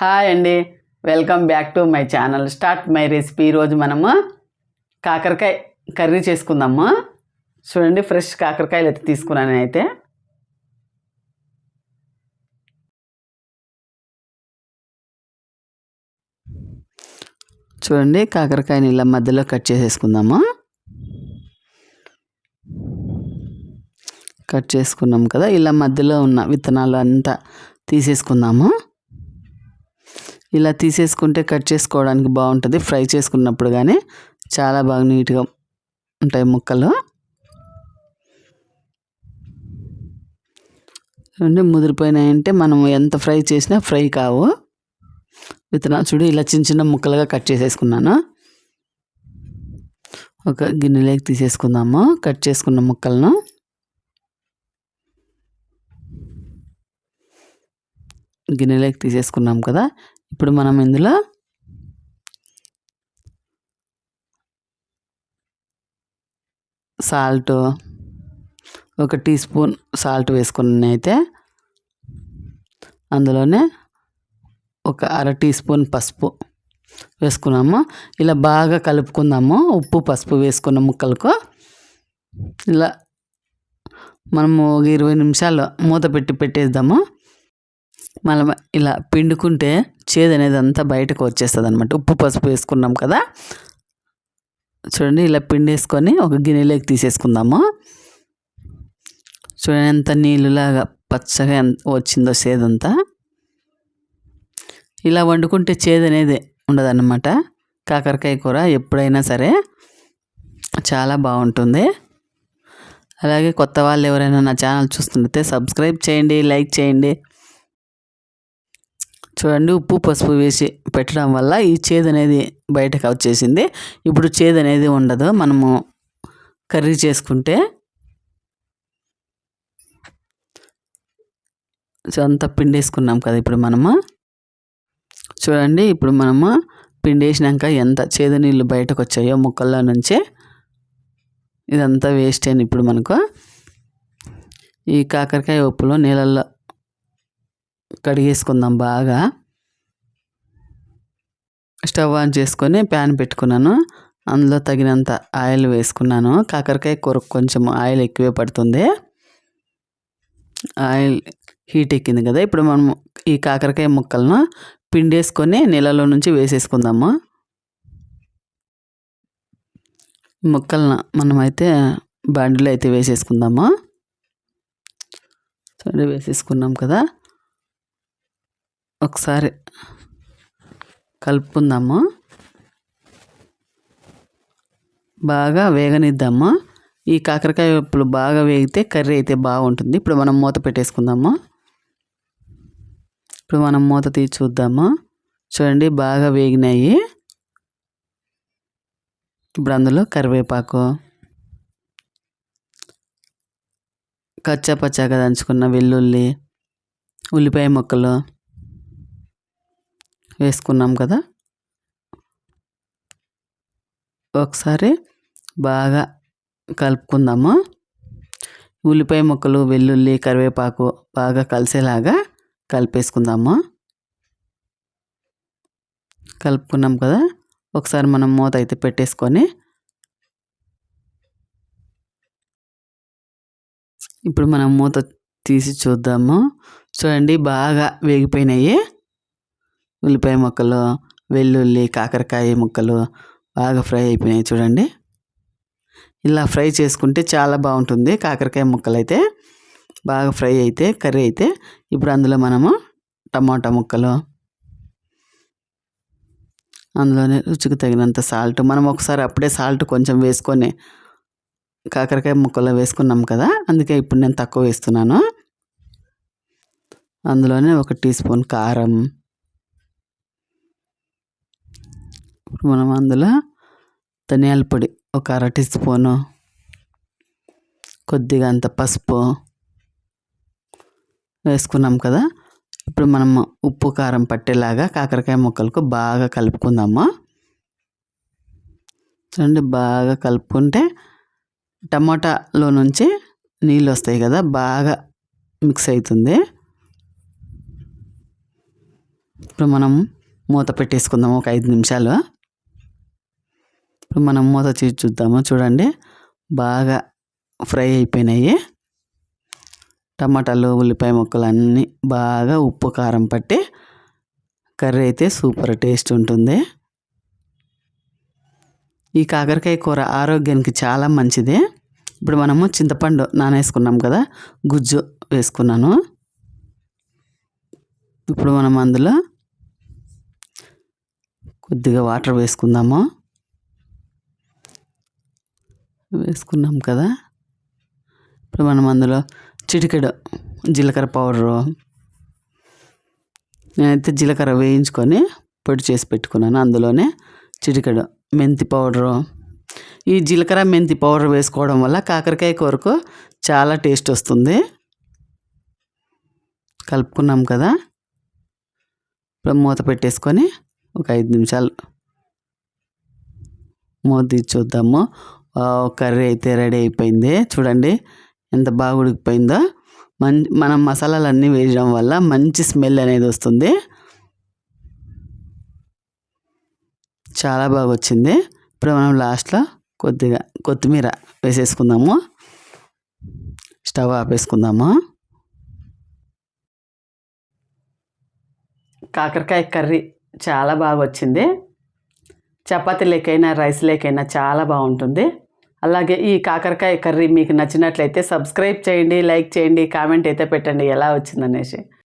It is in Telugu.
హాయ్ అండి. Welcome back to my channel. Start my recipe. ఈరోజు మనము కాకరకాయ కర్రీ చేసుకుందాము. చూడండి ఫ్రెష్ కాకరకాయలు అయితే తీసుకున్నాను నేనైతే. చూడండి కాకరకాయని ఇలా మధ్యలో కట్ చేసేసుకుందాము. కట్ చేసుకున్నాం కదా ఇలా మధ్యలో ఉన్న విత్తనాలు అంతా తీసేసుకుందాము. ఇలా తీసేసుకుంటే కట్ చేసుకోవడానికి బాగుంటుంది. ఫ్రై చేసుకున్నప్పుడు కానీ చాలా బాగా నీట్గా ఉంటాయి ముక్కలు. అంటే ముదిరిపోయినాయంటే మనం ఎంత ఫ్రై చేసినా ఫ్రై కావు. విత్తనాలు చూడు ఇలా చిన్న చిన్న ముక్కలుగా కట్ చేసేసుకున్నాను. ఒక గిన్నెలోకి తీసేసుకుందాము. కట్ చేసుకున్న ముక్కలను. గిన్నెలోకి తీసేసుకున్నాం కదా. ఇప్పుడు మనం ఇందులో సాల్ట్ ఒక టీ స్పూన్ సాల్ట్ వేసుకుని అయితే అందులోనే ఒక అర టీ స్పూన్ పసుపు వేసుకున్నాము. ఇలా బాగా కలుపుకుందాము. ఉప్పు పసుపు వేసుకున్న ముక్కలకు ఇలా మనము ఒక ఇరవై నిమిషాలు మూత పెట్టి పెట్టేద్దాము. మళ్ళీ ఇలా పిండుకుంటే చేదు అనేది అంతా బయటకు వచ్చేస్తుంది అనమాట ఉప్పు పసుపు వేసుకున్నాం కదా? చూడండి ఇలా పిండేసుకొని ఒక గిన్నెలోకి తీసేసుకుందాము. చూడండి ఎంత నీళ్ళులాగా పచ్చగా ఎంత వచ్చిందో చేదంతా. ఇలా వండుకుంటే చేదు అనేది ఉండదన్నమాట. కాకరకాయ కూర ఎప్పుడైనా సరే చాలా బాగుంటుంది. అలాగే కొత్త వాళ్ళు ఎవరైనా నా ఛానల్ చూస్తుంటే సబ్స్క్రైబ్ చేయండి లైక్ చేయండి. చూడండి ఉప్పు పసుపు వేసి పెట్టడం వల్ల ఈ చేదు అనేది బయటకు వచ్చేసింది. ఇప్పుడు చేదు అనేది ఉండదు. మనము కర్రీ చేసుకుంటే సో అంతా పిండేసుకున్నాం కదా ఇప్పుడు మనము. చూడండి ఇప్పుడు మనము పిండేసినాక ఎంత చేదు నీళ్ళు బయటకు వచ్చాయో ముక్కల్లో నుంచి ఇదంతా వేస్ట్ అయిన ఇప్పుడు మనకు. ఈ కాకరకాయ ఉప్పులో నీళ్ళల్లో కడిగేసుకుందాం బాగా. స్టవ్ ఆన్ చేసుకొని ప్యాన్ పెట్టుకున్నాను. అందులో తగినంత ఆయిల్ వేసుకున్నాను. కాకరకాయ కూర కొంచెం ఆయిల్ ఎక్కువే పడుతుంది. ఆయిల్ హీట్ ఎక్కింది కదా ఇప్పుడు మనం ఈ కాకరకాయ ముక్కలను పిండేసుకొని నీళ్ళలో నుంచి వేసేసుకుందాము. ముక్కలను మనమైతే బండిలో అయితే వేసేసుకుందాము. సరే వేసేసుకున్నాం కదా. ఒకసారి కలుపుకుందాము? బాగా వేగనిద్దాము? ఈ కాకరకాయ వేపులు బాగా వేగితే కర్రీ అయితే బాగుంటుంది. ఇప్పుడు మనం మూత పెట్టేసుకుందాము? ఇప్పుడు మనం మూత తీసి చూద్దాము? చూడండి బాగా వేగినాయి. ఇప్పుడు అందులో కరివేపాకు కచ్చా పచ్చాగా దంచుకున్న వెల్లుల్లి ఉల్లిపాయ ముక్కలు వేసుకున్నాం కదా. ఒకసారి బాగా కలుపుకుందాము. ఉల్లిపాయ ముక్కలు వెల్లుల్లి కరివేపాకు బాగా కలిసేలాగా కలిపేసుకుందాము. కలుపుకున్నాం కదా. ఒకసారి మనం మూత అయితే పెట్టేసుకొని ఇప్పుడు మనం మూత తీసి చూద్దాము. చూడండి బాగా వేగిపోయినాయి. ఉల్లిపాయ ముక్కలు వెల్లుల్లి కాకరకాయ ముక్కలు బాగా ఫ్రై అయిపోయినాయి చూడండి. ఇలా ఫ్రై చేసుకుంటే చాలా బాగుంటుంది. కాకరకాయ ముక్కలు అయితే బాగా ఫ్రై అయితే కర్రీ అయితే ఇప్పుడు అందులో మనము టమాటా ముక్కలు అందులోనే రుచికి తగినంత సాల్ట్ మనం ఒకసారి అప్పుడే సాల్ట్ కొంచెం వేసుకొని కాకరకాయ ముక్కలు వేసుకున్నాం కదా అందుకే ఇప్పుడు నేను తక్కువ వేస్తున్నాను. అందులోనే ఒక టీ స్పూన్ కారం మనం అందులో ధనియాల పొడి ఒక అర టీ స్పూను కొద్దిగా అంత పసుపు వేసుకున్నాం కదా. ఇప్పుడు మనం ఉప్పు కారం పట్టేలాగా కాకరకాయ ముక్కలకు బాగా కలుపుకుందాము. చూడండి బాగా కలుపుకుంటే టమాటాలో నుంచి నీళ్ళు వస్తాయి కదా బాగా మిక్స్ అవుతుంది. ఇప్పుడు మనం మూత పెట్టేసుకుందాం ఒక ఐదు నిమిషాలు. ఇప్పుడు మనం మూత చేసి చూద్దాము. చూడండి. బాగా ఫ్రై అయిపోయినాయి. టమాటాలు ఉల్లిపాయ ముక్కలు అన్నీ బాగా ఉప్పు కారం పట్టి కర్రీ అయితే సూపర్ టేస్ట్ ఉంటుంది. ఈ కాకరకాయ కూర ఆరోగ్యానికి చాలా మంచిది. ఇప్పుడు మనము చింతపండు నానేసుకున్నాం కదా గుజ్జు వేసుకున్నాను. ఇప్పుడు మనం అందులో కొద్దిగా వాటర్ వేసుకుందాము. వేసుకున్నాం కదా. ఇప్పుడు మనం అందులో చిటికెడు జీలకర్ర పౌడరు నేనైతే జీలకర్ర వేయించుకొని పొడి చేసి పెట్టుకున్నాను అందులోనే చిటికెడు మెంతి పౌడరు. ఈ జీలకర్ర మెంతి పౌడర్ వేసుకోవడం వల్ల కాకరకాయ కూరకు చాలా టేస్ట్ వస్తుంది. కలుపుకున్నాం కదా. ఇప్పుడు మూత పెట్టేసుకొని ఒక ఐదు నిమిషాలు మూత తీసి చూద్దాము. కర్రీ అయితే రెడీ అయిపోయింది. చూడండి ఎంత బాగా ఉడికిపోయిందో. మం మనం మసాలాలు అన్నీ వేయడం వల్ల మంచి స్మెల్ అనేది వస్తుంది. చాలా బాగా వచ్చింది. ఇప్పుడు మనం లాస్ట్లో కొద్దిగా కొత్తిమీర వేసేసుకుందాము. స్టవ్ ఆపేసుకుందాము. కాకరకాయ కర్రీ చాలా బాగా వచ్చింది. చపాతీ లేకైనా రైస్ లేకైనా చాలా బాగుంటుంది. అలాగే ఈ కాకరకాయ కర్రీ మీకు నచ్చినట్లయితే సబ్స్క్రైబ్ చేయండి లైక్ చేయండి కామెంట్ అయితే పెట్టండి ఎలా వచ్చిందనేసి.